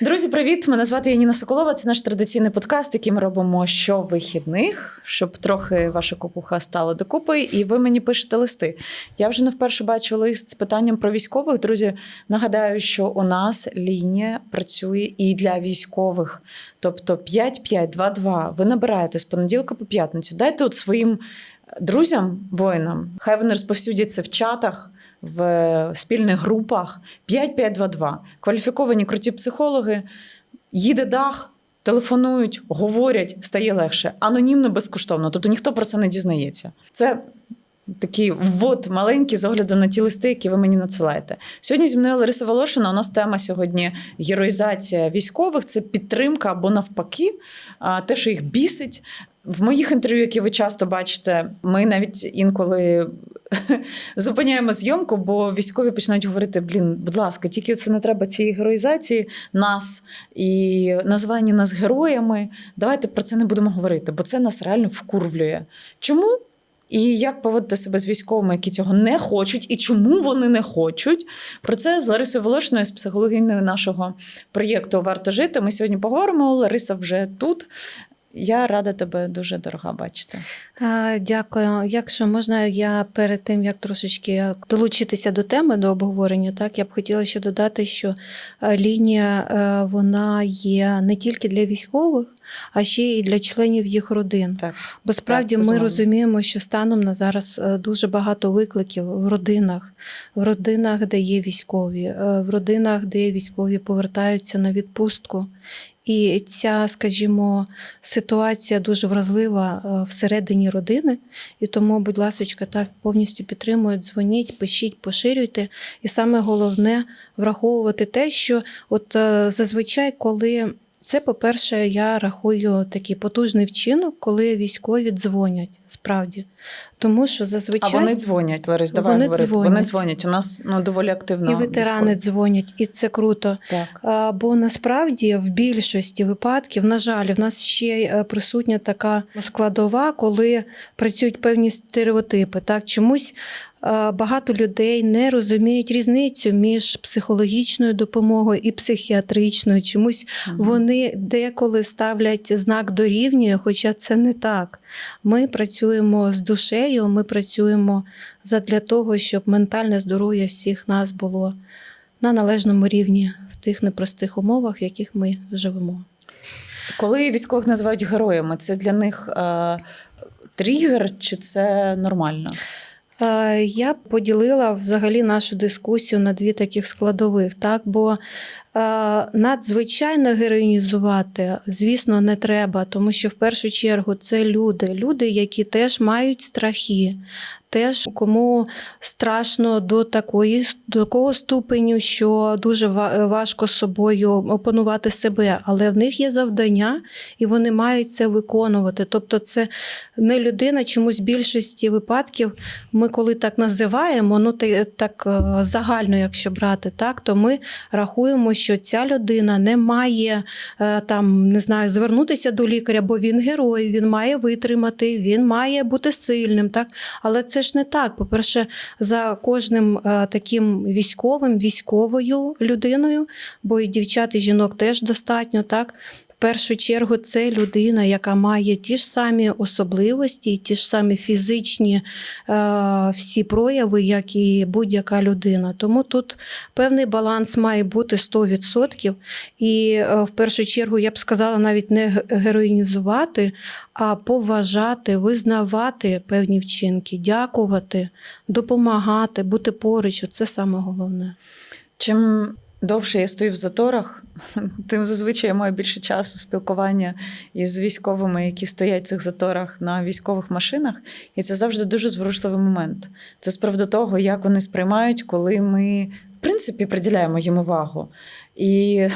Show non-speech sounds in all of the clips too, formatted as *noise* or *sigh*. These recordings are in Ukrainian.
Друзі, привіт! Мене звати Яніна Соколова. Це наш традиційний подкаст, який ми робимо щовихідних, щоб трохи ваша кукуха стала докупи. І ви мені пишете листи. Я вже не вперше бачу лист з питанням про військових. Друзі, нагадаю, що у нас лінія працює і для військових. Тобто 5522 ви набираєте з понеділка по п'ятницю. Дайте от своїм друзям, воїнам, хай вони розповсюдять це в чатах в спільних групах 5522. Кваліфіковані круті психологи. Їде дах, телефонують, говорять, стає легше. Анонімно, безкоштовно. Тобто ніхто про це не дізнається. Це такий ввод маленький з огляду на ті листи, які ви мені надсилаєте. Сьогодні зі мною Лариса Волошина. У нас тема сьогодні героїзація військових. Це підтримка або навпаки, те, що їх бісить. В моїх інтерв'ю, які ви часто бачите, ми навіть інколи *laughs* зупиняємо зйомку, бо військові починають говорити: блін, будь ласка, тільки це не треба цієї героїзації нас і названня нас героями. Давайте про це не будемо говорити, бо це нас реально вкурвлює. Чому? І як поводити себе з військовими, які цього не хочуть, і чому вони не хочуть? Про це з Ларисою Волошиною, з психологиною нашого проєкту Варто жити. Ми сьогодні поговоримо. Лариса вже тут. Я рада тебе дуже дорога бачити. А, Дякую. Якщо можна, я перед тим як трошечки долучитися до теми до обговорення, так я б хотіла ще додати, що е, лінія е, вона є не тільки для військових, а ще й для членів їх родин. Так, Бо справді Так, ми розуміємо, що станом на зараз е, дуже багато викликів в родинах, в родинах, де є військові, в родинах, де військові повертаються на відпустку. І ця, скажімо, ситуація дуже вразлива е, всередині родини. І тому, будь ласка, так повністю підтримують, дзвоніть, пишіть, поширюйте. І саме головне враховувати те, що от е, зазвичай, коли це, по-перше, я рахую такий потужний вчинок, коли військові дзвонять справді. Тому що а зазвичай вони дзвонять, Ларис, давай Вони говорити. Вони дзвонять. дзвонять. У нас ну доволі активно. і ветерани військові. дзвонять, і це круто. Так. А, Бо насправді в більшості випадків, на жаль, в нас ще е, присутня така складова, коли працюють певні стереотипи. Так, чомусь багато людей не розуміють різницю між психологічною допомогою і психіатричною. Чомусь вони деколи ставлять знак дорівнює, хоча це не так. Ми працюємо з душею, ми працюємо задля того, щоб ментальне здоров'я всіх нас було на належному рівні в тих непростих умовах, в яких ми живемо. Коли військових називають героями, це для них е, тригер, чи це нормально? Е, Я поділила взагалі нашу дискусію на дві таких складових, так? Бо е, надзвичайно героїнізувати, звісно, не треба, тому що в першу чергу це люди, люди, які теж мають страхи, теж кому страшно до такої до такого ступеню, що дуже важко собою опанувати себе, але в них є завдання, і вони мають це виконувати. Тобто, це не людина, чомусь в більшості випадків ми коли так називаємо, ну так е, загально, якщо брати, так то ми рахуємо, що ця людина не має е, там не знаю, звернутися до лікаря, бо він герой, він має витримати, він має бути сильним. Так, але це ж не так. По-перше, за кожним е, таким військовим, військовою людиною, бо і дівчат, і жінок теж достатньо, так. Першу чергу це людина, яка має ті ж самі особливості, ті ж самі фізичні е, всі прояви, як і будь-яка людина. Тому тут певний баланс має бути 100%. І е, в першу чергу я б сказала навіть не героїнізувати, а поважати, визнавати певні вчинки, дякувати, допомагати, бути поруч. Це саме головне. Чим довше я стою в заторах, тим зазвичай я маю більше часу спілкування із військовими, які стоять в цих заторах на військових машинах. І це завжди дуже зворушливий момент. Це з приводу того, як вони сприймають, коли ми, в принципі, приділяємо їм увагу. І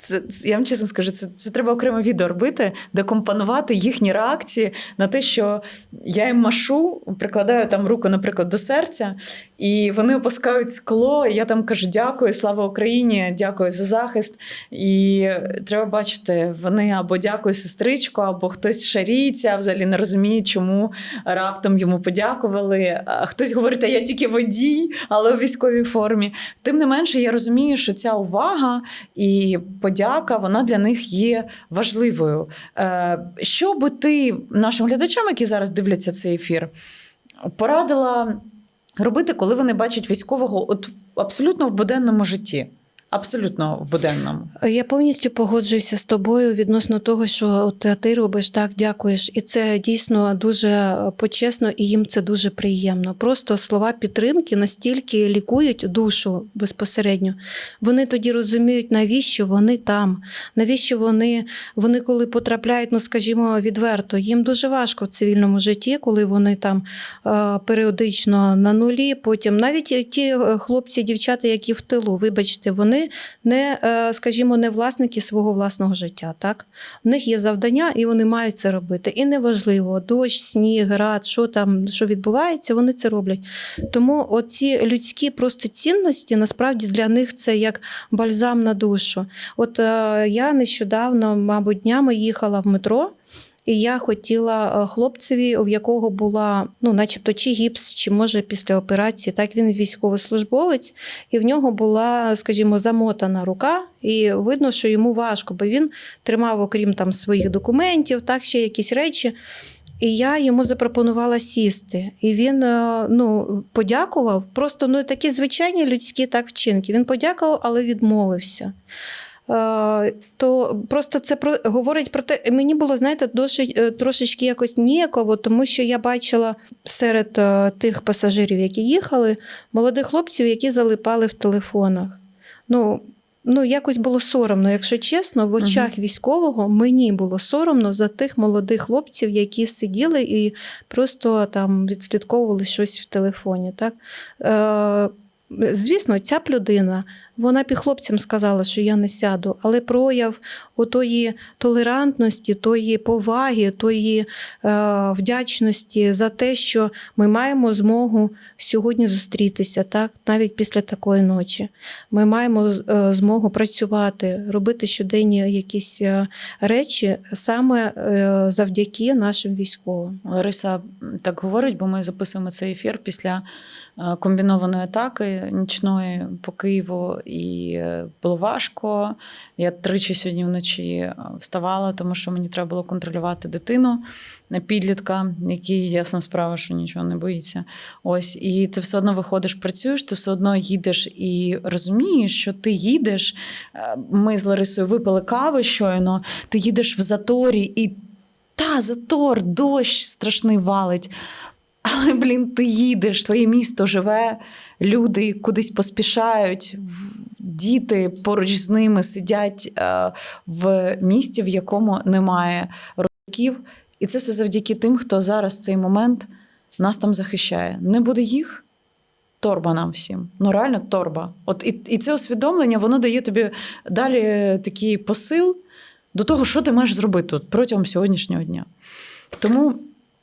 це, я вам чесно скажу, це, це треба окреме відео робити, де компонувати їхні реакції на те, що я їм машу, прикладаю там руку, наприклад, до серця, і вони опускають скло. І я там кажу дякую, слава Україні, дякую за захист. І треба бачити, вони або дякую сестричко, або хтось шаріється, взагалі не розуміє, чому раптом йому подякували. А хтось говорить, а я тільки водій, але у військовій формі. Тим не менше, я розумію, що ця увага і подяка, вона для них є важливою. Е, Що би ти нашим глядачам, які зараз дивляться цей ефір, порадила робити, коли вони бачать військового от абсолютно в буденному житті? Абсолютно в буденному. Я повністю погоджуюся з тобою відносно того, що от ти робиш так, дякуєш, і це дійсно дуже почесно, і їм це дуже приємно. Просто слова підтримки настільки лікують душу безпосередньо. Вони тоді розуміють, навіщо вони там, навіщо вони, вони коли потрапляють, ну скажімо, відверто. Їм дуже важко в цивільному житті, коли вони там е, періодично на нулі. Потім навіть ті е, хлопці, дівчата, які в тилу, вибачте, вони не, е, скажімо, не власники свого власного життя. Так? В них є завдання, і вони мають це робити. І неважливо, дощ, сніг, град, що там, що відбувається, вони це роблять. Тому оці людські просто цінності насправді для них це як бальзам на душу. От е, я нещодавно, мабуть, днями їхала в метро. І я хотіла е, хлопцеві, в якого була, ну, начебто, чи гіпс, чи може після операції. Так він військовослужбовець, і в нього була, скажімо, замотана рука, і видно, що йому важко, бо він тримав, окрім там своїх документів, так ще якісь речі. І я йому запропонувала сісти. І він е, ну, подякував. Просто ну, такі звичайні людські так вчинки. Він подякував, але відмовився. Е, То просто це про говорить про те, мені було, знаєте, досить е, трошечки якось ніяково, тому що я бачила серед е, тих пасажирів, які їхали, молодих хлопців, які залипали в телефонах. Ну, ну якось було соромно, якщо чесно, в очах військового мені було соромно за тих молодих хлопців, які сиділи і просто там відслідковували щось в телефоні. Так? Е, Звісно, ця б людина, вона і хлопцям сказала, що я не сяду, але прояв отої толерантності, тої поваги, тої е, вдячності за те, що ми маємо змогу сьогодні зустрітися, так, навіть після такої ночі. Ми маємо е, змогу працювати, робити щоденні якісь е, речі саме е, завдяки нашим військовим. Лариса так говорить, бо ми записуємо цей ефір після комбінованої атаки нічної по Києву, і е, було важко. Я тричі сьогодні вночі е, вставала, тому що мені треба було контролювати дитину підлітка, який ясна справа, що нічого не боїться. Ось, і ти все одно виходиш, працюєш, ти все одно їдеш і розумієш, що ти їдеш. е, Ми з Ларисою випили кави щойно, ти їдеш в заторі і. Та, затор, дощ страшний валить. Але, блін, ти їдеш, твоє місто живе, люди кудись поспішають, діти поруч з ними сидять е, в місті, в якому немає років. І це все завдяки тим, хто зараз в цей момент нас там захищає. Не буде їх. Торба нам всім. Ну, реально торба. От і, і це усвідомлення, воно дає тобі далі такий посил до того, що ти маєш зробити от протягом сьогоднішнього дня. Тому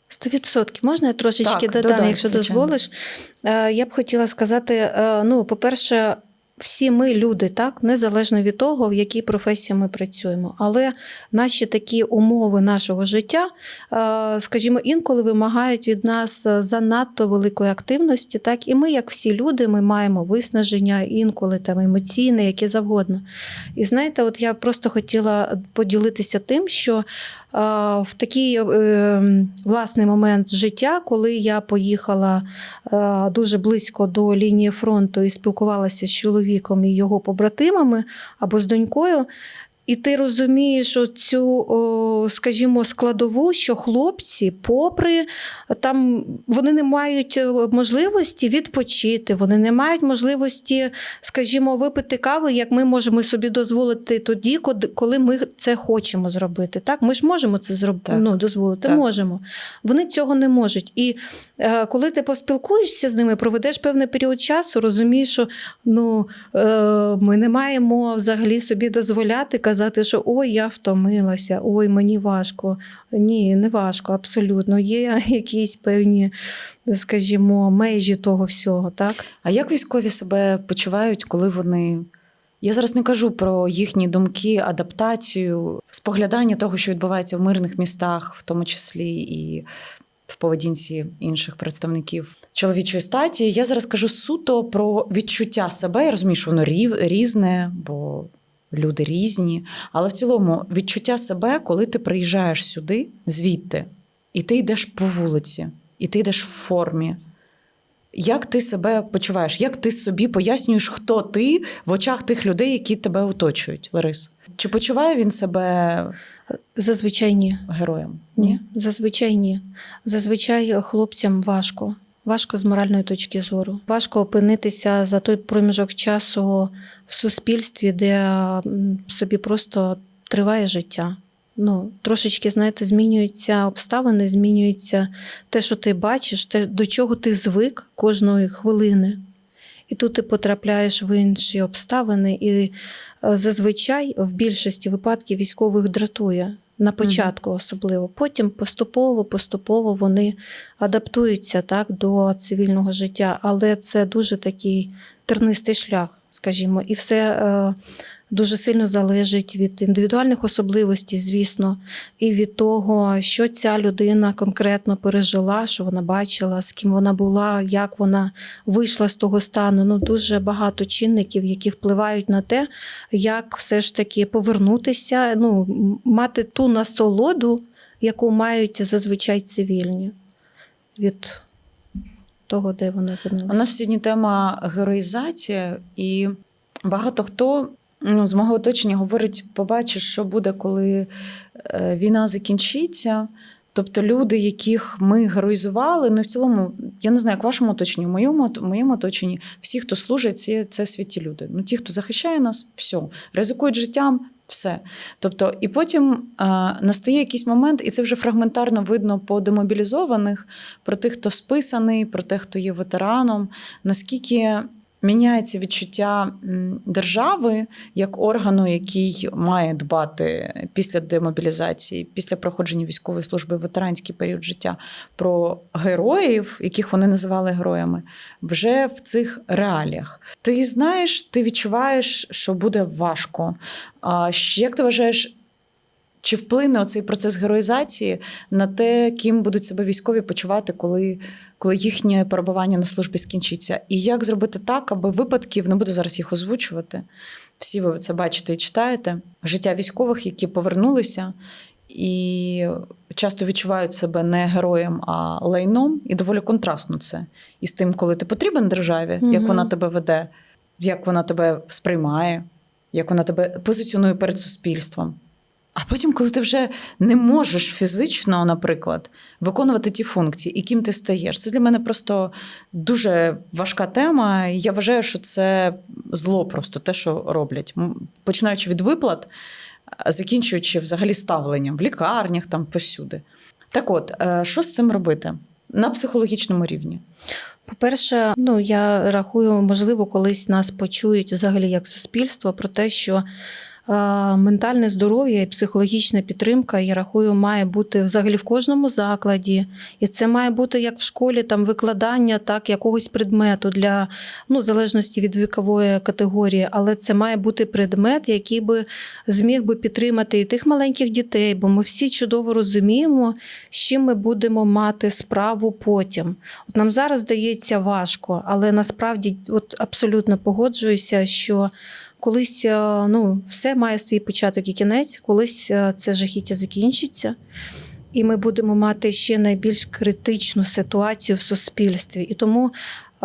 Сто відсотків. Можна я трошечки Так, додам, додай, якщо звичайно. дозволиш? Е, Я б хотіла сказати: е, ну, по-перше, всі ми люди, так, незалежно від того, в якій професії ми працюємо. Але наші такі умови нашого життя, е, скажімо, інколи вимагають від нас занадто великої активності. Так, і ми, як всі люди, ми маємо виснаження, інколи там емоційне, яке завгодно. І знаєте, от я просто хотіла поділитися тим, що в такий е, власний момент життя, коли я поїхала е, дуже близько до лінії фронту і спілкувалася з чоловіком і його побратимами або з донькою. І ти розумієш цю, скажімо, складову, що хлопці, попри там, вони не мають е, можливості відпочити, вони не мають можливості, скажімо, випити кави, як ми можемо собі дозволити тоді, коли ми це хочемо зробити. Так, ми ж можемо це зробити, Так. ну, дозволити, Так. можемо. Вони цього не можуть. І е, коли ти поспілкуєшся з ними, проведеш певний період часу, розумієш, що ну, е, ми не маємо взагалі собі дозволяти казати, що ой, я втомилася, ой, мені важко. Ні, не важко, абсолютно. Є якісь певні, скажімо, межі того всього, так? А як військові себе почувають, коли вони. Я зараз не кажу про їхні думки, адаптацію, споглядання того, що відбувається в мирних містах, в тому числі і в поведінці інших представників чоловічої статі. Я зараз кажу суто про відчуття себе. Я розумію, що воно різне, бо люди різні. Але в цілому відчуття себе, коли ти приїжджаєш сюди, звідти, і ти йдеш по вулиці, і ти йдеш в формі. Як ти себе почуваєш? Як ти собі пояснюєш, хто ти в очах тих людей, які тебе оточують, Ларис? Чи почуває він себе Зазвичай ні. героєм? Ні, зазвичай ні. Зазвичай хлопцям важко. Важко з моральної точки зору. Важко опинитися за той проміжок часу в суспільстві, де собі просто триває життя. Ну, трошечки, знаєте, змінюються обставини, змінюється те, що ти бачиш, те, до чого ти звик кожної хвилини. І тут ти потрапляєш в інші обставини, і е, зазвичай в більшості випадків військових дратує на початку особливо. Потім поступово, поступово вони адаптуються так до цивільного життя, але це дуже такий тернистий шлях, скажімо, і все е, дуже сильно залежить від індивідуальних особливостей, звісно, і від того, що ця людина конкретно пережила, що вона бачила, з ким вона була, як вона вийшла з того стану. Ну дуже багато чинників, які впливають на те, як все ж таки повернутися, ну мати ту насолоду, яку мають зазвичай цивільні від того, де вони опинилися. У нас сьогодні тема героїзація, і багато хто ну, з мого оточення говорить: побачиш, що буде, коли е, війна закінчиться. Тобто люди, яких ми героїзували, ну в цілому, я не знаю, як в вашому оточенні, в моєму, в моєму оточенні, всі, хто служить, це, це святі люди. Ну, ті, хто захищає нас, все, ризикують життям, все. Тобто, і потім е, настає якийсь момент, і це вже фрагментарно видно по демобілізованих, про тих, хто списаний, про тих, хто є ветераном, наскільки міняється відчуття держави як органу, який має дбати після демобілізації, після проходження військової служби ветеранський період життя про героїв, яких вони називали героями, вже в цих реаліях. Ти знаєш, ти відчуваєш, що буде важко. А як ти вважаєш? Чи вплине оцей процес героїзації на те, ким будуть себе військові почувати, коли, коли їхнє перебування на службі скінчиться? І як зробити так, аби випадків, не буду зараз їх озвучувати, всі ви це бачите і читаєте, життя військових, які повернулися і часто відчувають себе не героєм, а лайном, і доволі контрастно це. І з тим, коли ти потрібен державі, як вона тебе веде, як вона тебе сприймає, як вона тебе позиціонує перед суспільством. А потім, коли ти вже не можеш фізично, наприклад, виконувати ті функції, і ким ти стаєш, це для мене просто дуже важка тема. Я вважаю, що це зло просто те, що роблять. Починаючи від виплат, а закінчуючи взагалі ставленням в лікарнях, там повсюди. Так от, е, що з цим робити на психологічному рівні? По-перше, ну я рахую, можливо, колись нас почують взагалі як суспільство про те, що е, ментальне здоров'я і психологічна підтримка, я рахую, має бути взагалі в кожному закладі. І це має бути як в школі там викладання, так якогось предмету для ну, залежності від вікової категорії, але це має бути предмет, який би зміг би підтримати і тих маленьких дітей, бо ми всі чудово розуміємо, з чим ми будемо мати справу потім. От нам зараз здається важко, але насправді от абсолютно погоджуюся, що колись е, ну, все має свій початок і кінець, колись е, це жахіття закінчиться. І ми будемо мати ще найбільш критичну ситуацію в суспільстві. І тому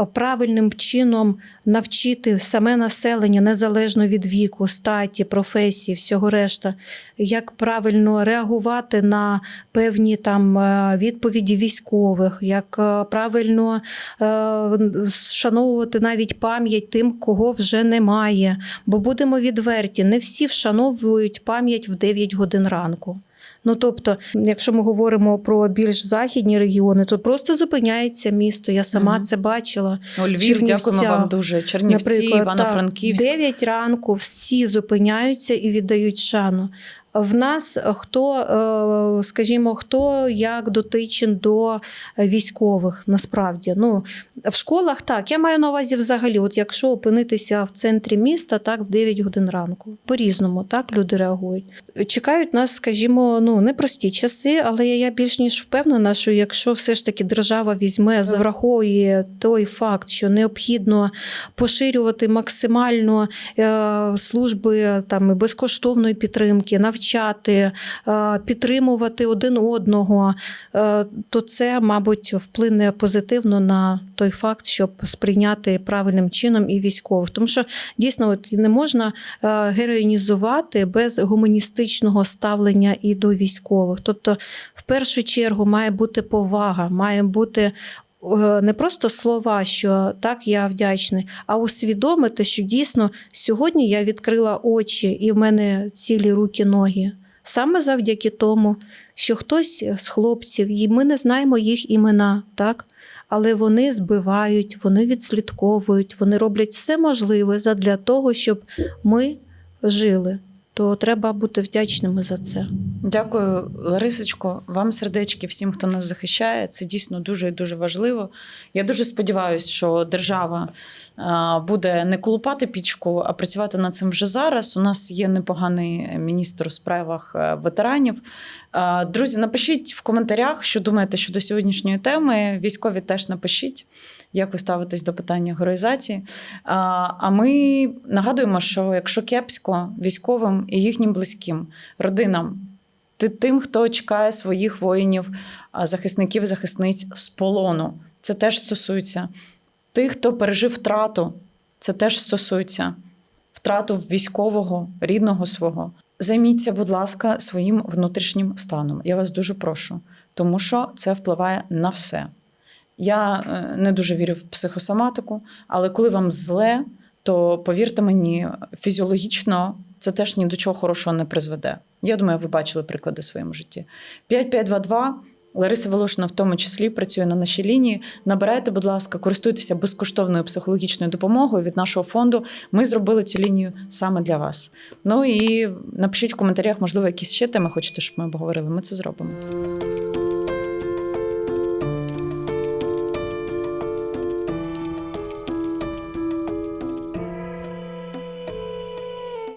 правильним чином навчити саме населення незалежно від віку, статі, професії, всього решта, як правильно реагувати на певні там е, відповіді військових, як е, правильно е, вшановувати навіть пам'ять тим, кого вже немає. Бо будемо відверті, не всі вшановують пам'ять в 9 годин ранку. Ну тобто, якщо ми говоримо про більш західні регіони, то просто зупиняється місто. Я сама угу. це бачила. Ну, Львів, Чернівця. дякуємо вам дуже. Чернівці, Івано-Франківськ. так, 9 ранку всі зупиняються і віддають шану. В нас хто, е, скажімо, хто як дотичен до військових, насправді. Ну, в школах так, я маю на увазі взагалі, от якщо опинитися в центрі міста, так, в 9 годин ранку. По-різному, так, люди реагують. Чекають нас, скажімо, ну, непрості часи, але я більш ніж впевнена, що якщо все ж таки держава візьме, враховує той факт, що необхідно поширювати максимально е, служби там безкоштовної підтримки, навчати, е, підтримувати один одного, е, то це, мабуть, вплине позитивно на той факт, щоб сприйняти правильним чином і військових. Тому що дійсно от не можна е, героїнізувати без гуманістичного ставлення і до військових. Тобто, в першу чергу має бути повага, має бути не просто слова, що так я вдячний, а усвідомити, що дійсно сьогодні я відкрила очі, і в мене цілі руки, ноги. Саме завдяки тому, що хтось з хлопців, і ми не знаємо їх імена, так? але вони збивають, вони відслідковують, вони роблять все можливе задля того, щоб ми жили. То треба бути вдячними за це. Дякую, Ларисочко. Вам сердечки всім, хто нас захищає. Це дійсно дуже і дуже важливо. Я дуже сподіваюся, що держава буде не колупати пічку, а працювати над цим вже зараз. У нас є непоганий міністр у справах е, ветеранів. Друзі, напишіть в коментарях, що думаєте щодо сьогоднішньої теми. Військові теж напишіть, як ви ставитесь до питання героїзації. А, ми нагадуємо, що якщо кепсько військовим і їхнім близьким, родинам, ти тим, хто чекає своїх воїнів, захисників, захисниць з полону. Це теж стосується тих, хто пережив втрату. Це теж стосується втрату військового, рідного свого. Займіться, будь ласка, своїм внутрішнім станом. Я вас дуже прошу, тому що це впливає на все. Я е, не дуже вірю в психосоматику, але коли вам зле, то повірте мені, фізіологічно це теж ні до чого хорошого не призведе. Я думаю, ви бачили приклади в своєму житті. 5522 Лариса Волошина в тому числі працює на нашій лінії. Набирайте, будь ласка, користуйтеся безкоштовною психологічною допомогою від нашого фонду. Ми зробили цю лінію саме для вас. Ну і напишіть в коментарях, можливо, якісь ще теми хочете, щоб ми обговорили. Ми це зробимо.